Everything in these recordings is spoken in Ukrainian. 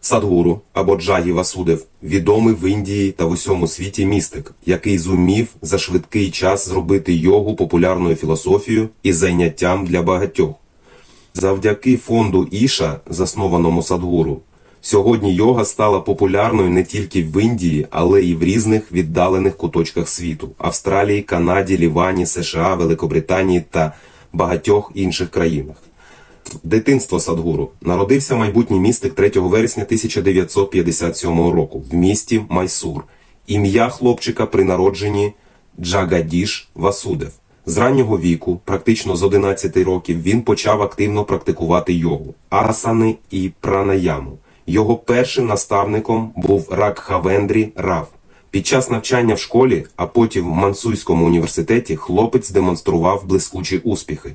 Садгуру або Джагі Васудев відомий в Індії та в усьому світі містик, який зумів за швидкий час зробити йогу популярною філософією і зайняттям для багатьох. Завдяки фонду Іша, заснованому Садгуру, сьогодні йога стала популярною не тільки в Індії, але й в різних віддалених куточках світу Австралії, Канаді, Лівані, США, Великобританії та багатьох інших країнах. Дитинство Садгуру народився майбутній містик 3 вересня 1957 року в місті Майсур. Ім'я хлопчика при народженні Джагадіш Васудев. З раннього віку, практично з 11 років, він почав активно практикувати йогу, асани і пранаяму. Його першим наставником був Ракхавендрі Рав. Під час навчання в школі, а потім в Мансуйському університеті, хлопець демонстрував блискучі успіхи,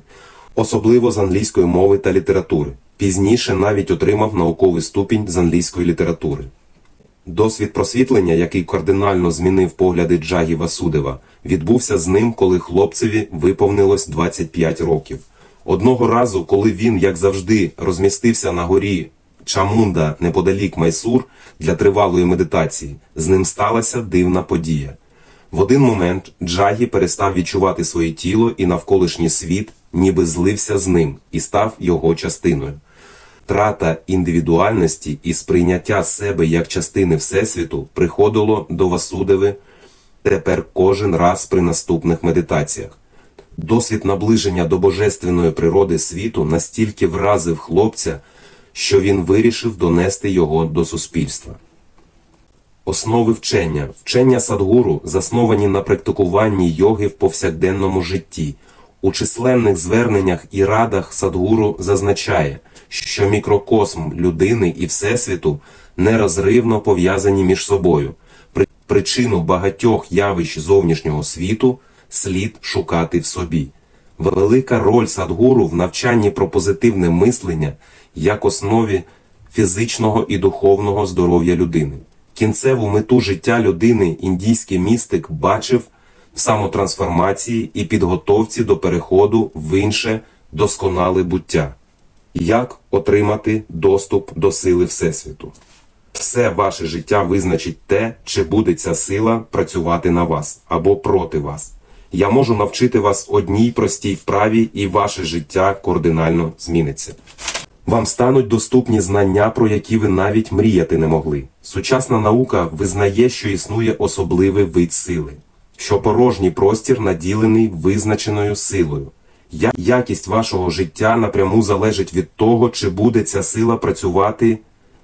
особливо з англійської мови та літератури. Пізніше навіть отримав науковий ступінь з англійської літератури. Досвід просвітлення, який кардинально змінив погляди Джагі Васудева, відбувся з ним, коли хлопцеві виповнилось 25 років. Одного разу, коли він, як завжди, розмістився на горі Чамунда неподалік Майсур для тривалої медитації, з ним сталася дивна подія. В один момент Джагі перестав відчувати своє тіло і навколишній світ, ніби злився з ним і став його частиною. Трата індивідуальності і сприйняття себе як частини Всесвіту приходило до Васудеви тепер кожен раз при наступних медитаціях. Досвід наближення до божественної природи світу настільки вразив хлопця, що він вирішив донести його до суспільства. Основи вчення. Вчення Садгуру засновані на практикуванні йоги в повсякденному житті. У численних зверненнях і радах Садгуру зазначає, що мікрокосм людини і Всесвіту нерозривно пов'язані між собою. При- Причину багатьох явищ зовнішнього світу слід шукати в собі. Велика роль Садгуру в навчанні про позитивне мислення як основі фізичного і духовного здоров'я людини. Кінцеву мету життя людини індійський містик бачив в самотрансформації і підготовці до переходу в інше досконале буття. Як отримати доступ до сили Всесвіту? Все ваше життя визначить те, чи буде ця сила працювати на вас або проти вас. Я можу навчити вас одній простій вправі, і ваше життя кардинально зміниться. Вам стануть доступні знання, про які ви навіть мріяти не могли. Сучасна наука визнає, що існує особливий вид сили, що порожній простір наділений визначеною силою. Якість вашого життя напряму залежить від того, чи буде ця сила працювати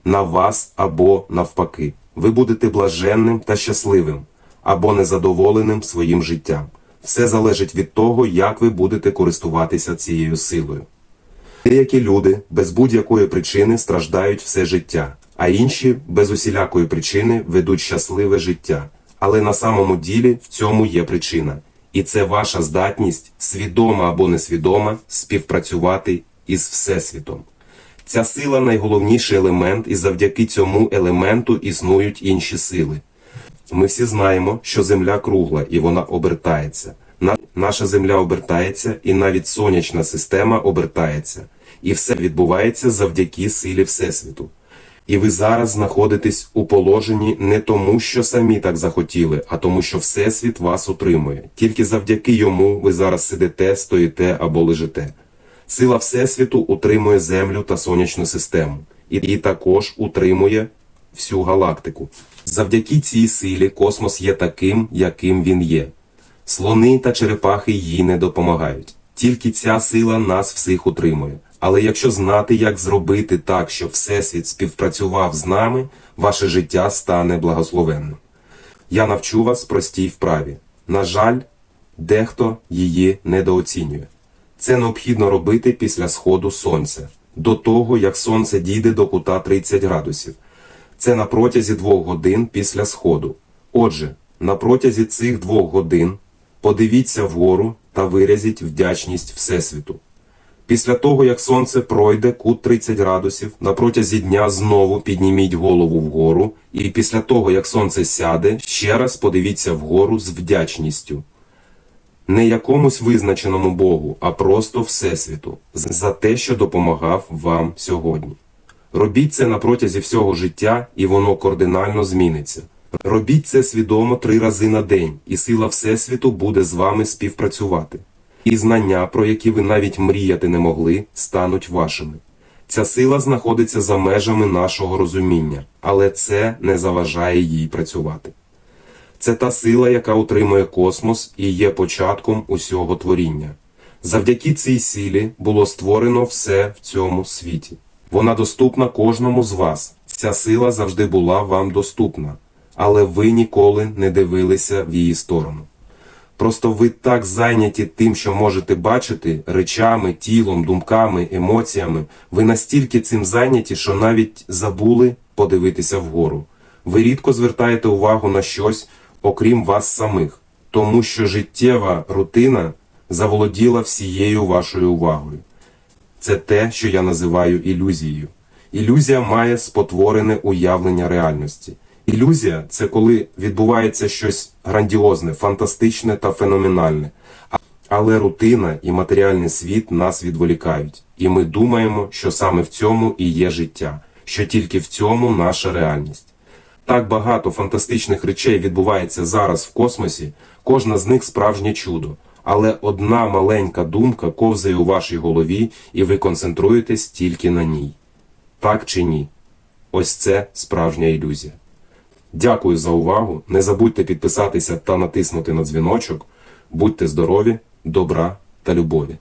на вас або навпаки. Ви будете блаженним та щасливим або незадоволеним своїм життям. Все залежить від того, як ви будете користуватися цією силою. Деякі люди без будь-якої причини страждають все життя, а інші без усілякої причини ведуть щасливе життя. Але на самому ділі в цьому є причина, і це ваша здатність, свідома або несвідома, співпрацювати із Всесвітом. Ця сила найголовніший елемент, і завдяки цьому елементу існують інші сили. Ми всі знаємо, що Земля кругла і вона обертається. Наша Земля обертається, і навіть сонячна система обертається. І все відбувається завдяки силі Всесвіту. І ви зараз знаходитесь у положенні не тому, що самі так захотіли, а тому, що Всесвіт вас утримує. Тільки завдяки йому ви зараз сидите, стоїте або лежите. Сила Всесвіту утримує Землю та сонячну систему, і, також утримує всю галактику. Завдяки цій силі космос є таким, яким він є. Слони та черепахи їй не допомагають. Тільки ця сила нас всіх утримує. Але якщо знати, як зробити так, щоб Всесвіт співпрацював з нами, ваше життя стане благословенним. Я навчу вас простій вправі. На жаль, дехто її недооцінює. Це необхідно робити після сходу сонця, до того, як сонце дійде до кута 30 градусів. Це на протязі двох годин після сходу. Отже, на протязі цих двох годин подивіться вгору та виразіть вдячність Всесвіту. Після того, як сонце пройде кут 30 градусів, на протязі дня знову підніміть голову вгору, і після того, як сонце сяде, ще раз подивіться вгору з вдячністю. Не якомусь визначеному Богу, а просто Всесвіту, за те, що допомагав вам сьогодні. Робіть це на протязі всього життя, і воно кардинально зміниться. Робіть це свідомо три рази на день, і сила Всесвіту буде з вами співпрацювати. І знання, про які ви навіть мріяти не могли, стануть вашими. Ця сила знаходиться за межами нашого розуміння, але це не заважає їй працювати. Це та сила, яка утримує космос і є початком усього творіння. Завдяки цій силі було створено все в цьому світі. Вона доступна кожному з вас. Ця сила завжди була вам доступна, але ви ніколи не дивилися в її сторону. Просто ви так зайняті тим, що можете бачити речами, тілом, думками, емоціями. Ви настільки цим зайняті, що навіть забули подивитися вгору. Ви рідко звертаєте увагу на щось, окрім вас самих, тому що життєва рутина заволоділа всією вашою увагою. Це те, що я називаю ілюзією. Ілюзія має спотворене уявлення реальності. Ілюзія це коли відбувається щось грандіозне, фантастичне та феноменальне. Але рутина і матеріальний світ нас відволікають, і ми думаємо, що саме в цьому і є життя, що тільки в цьому наша реальність. Так багато фантастичних речей відбувається зараз в космосі, кожна з них справжнє чудо. Але одна маленька думка ковзає у вашій голові, і ви концентруєтесь тільки на ній. Так чи ні? Ось це справжня ілюзія. Дякую за увагу. Не забудьте підписатися та натиснути на дзвіночок. Будьте здорові, добра та любові.